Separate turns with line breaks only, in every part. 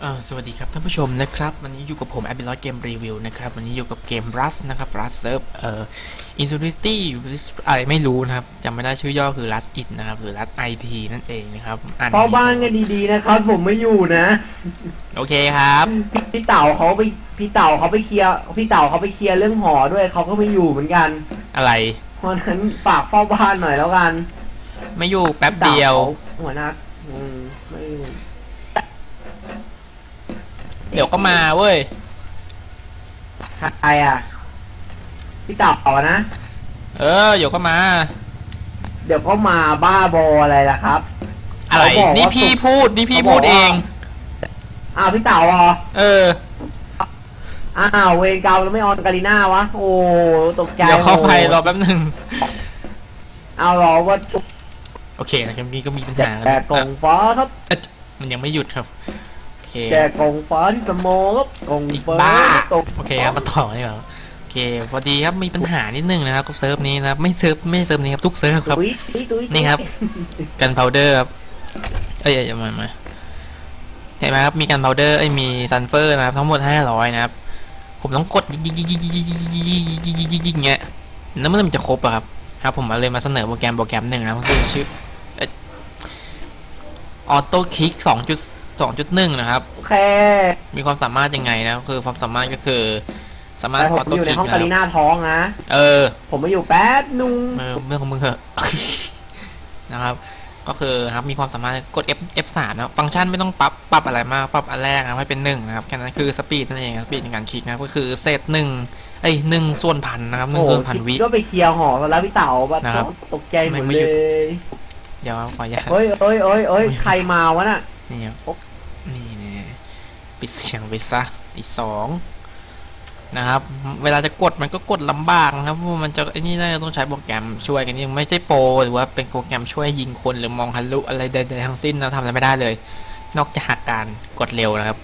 เอ่อสวัสดีครับท่านผู้ชมนะครับ วันนี้อยู่กับผมแอบิลอยเกมรีวิวนะครับ วันนี้อยู่กับเกม Rust นะครับ Rust Serve เอ่อ Infinity อะไรไม่รู้นะครับจำไม่ได้ชื่อย่อคือ Rust It นะครับ หรือ Rust IT นั่นเองนะครับอ่าน
เฝ้าบ้านกันดีๆนะครับ ผมไม่อยู่นะ
โอเคครับ
พี่พี่เต่าเขาไปพี่เต่าเขาไปเคลียร์พี่เต่าเขาไปเคลียร์เรื่องหอด้วยเขาก็ไม่อยู่เหมือนกัน
อะไร
เพราะฉะนั้นฝากเฝ้าบ้านหน่อยแล้วกัน
ไม่อยู่แป๊บเดียว
พี่ต่าขาหัวหน้าอืมไม่อยู่
เดี๋ยวก็มาเว้ย
ใครอะ พี่เต่านะ
เออ เดี๋ยวก็มา
เดี๋ยวก็มาบ้าบออะไรล่ะครับ
อะไร
เขาบอกว่า
นี่พี่พูด นี่พี่
เขาบ
พู
อก
ด
ว่า
เอง
อ้าวพี่เต่าอะ
เออ
อ้าวเวรเกาแล้วไม่ออนกาลิน่าวะ โอ้ตกใจ
เดี๋ยวเข้าไป
โอ้
รอแป๊บหนึ่ง
เอารอว่า
โอเคนะครับนี่ก็มีปัญ
แจ
หาก
แจกกล่องฟ้าครับ
เอ๊ะมันยังไม่หยุดครับโอเค
แจกกล่องฟ้าที่สมอครับกล่อง
อีก
ฟ้า
บ้า
ตก
โอเคครับมาต่อดีกว่าโอเคพอดีครับมีปัญหานิดนึงนะครับกับเซิร์ฟนี้นะครับไม่เซิร์ฟไม่เซิร์ฟนี้ครับทุกเซิร์ฟครับ
ตุ้ยตุ้ยตุ้ย
นี่ครับ กันพาวเดอร์ครับเอ้ยอย่ามามาเห็นไหมครับมีกันพาวเดอร์ไอ้ยมีซันเฟอร์นะครับทั้งหมดห้าร้อยนะครับ ผมต้องกดยิงยิงยิงยิงยิงยิงยิงยิงยิงยิงยิงยิงเงี้ยแล้วเมื่อมันจะครบอะครับครับ ผมมาเลยมาเสนอโปรแกรมโปรแกรมหนึ่งนะครับคือชื่อออโต้คลิกสองจุด สองจุดหนึ่งนะครับ
โอเค
มีความสามารถยังไงนะคือความสามารถก็คือ สามารถ
แต่
อ
ผม
อโต้
อยู่
ค
ใน
ลิก
ห้อง
นะ
กาลิ
ครับ
น่าท้องนะ
เออ
ผมมาอยู่แป๊บนุ่ง
เออเรื่องของมึงเหอะ นะครับ ก็คือครับมีความสามารถกด F F3 นะฟังก์ชันไม่ต้องปรับปรับอะไรมากปรับอันแรกนะครับให้เป็นหนึ่งนะครับแค่นั้นคือสปีดนั่นเองสปีดในการคลิกนะครับก็คือเศษหนึ่งเอ้ยหนึ่งส่วนพันนะครับหนึ่ง
โอ้
ส่วนพันวิ
ก็ไปเคลียร์หอกันแล้วพี่เต่าแบบ
นะครับ
ตกใจหม
ไม่
ด
ไม่
เล
หยุด
ย
เดี๋ยวขออนุญาต
เฮ้ยเฮ้ยเฮ้ยเฮ้ยใครมาวะน่ะ
นี่ครับ
โอ๊ะ
นี่นี่ปิดเสียงไปซะอีกสองนะครับ เวลาจะกดมันก็กดลำบากนะครับว่ามันจะไอ้นี่น่าจะต้องใช้โปรแกรมช่วยกันนี่ไม่ใช่โปรหรือว่าเป็นโปรแกรมช่วยยิงคนหรือมองทะลุอะไรใดๆทั้งสิ้นนะทำอะไรไม่ได้เลย นอกจากการกดเร็วนะครับ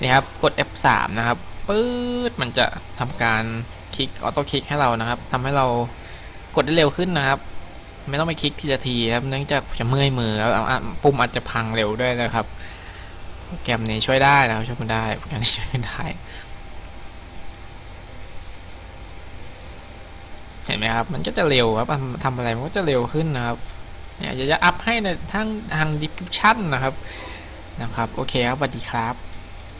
นี่ครับกด F3 นะครับปื๊ดมันจะทำการคลิกออโต้คลิกให้เรานะครับทำให้เรากดได้เร็วขึ้นนะครับ ไม่ต้องไปคลิกทีละทีครับเนื่องจากจะเมื่อยมือแล้วปุ่มอาจจะพังเร็วด้วยนะครับ โปรแกรมนี้ช่วยได้นะครับช่วยคุณได้โปรแกรมนี้ช่วยคุณได้เห็นไหมครับ มันก็จะเร็วครับทำทำอะไรมันก็จะเร็วขึ้นนะครับเนี่ยจะจะอัพให้ในทั้งทางดิสคริปชันนะครับนะครับ โอเคครับสวัสดีครับ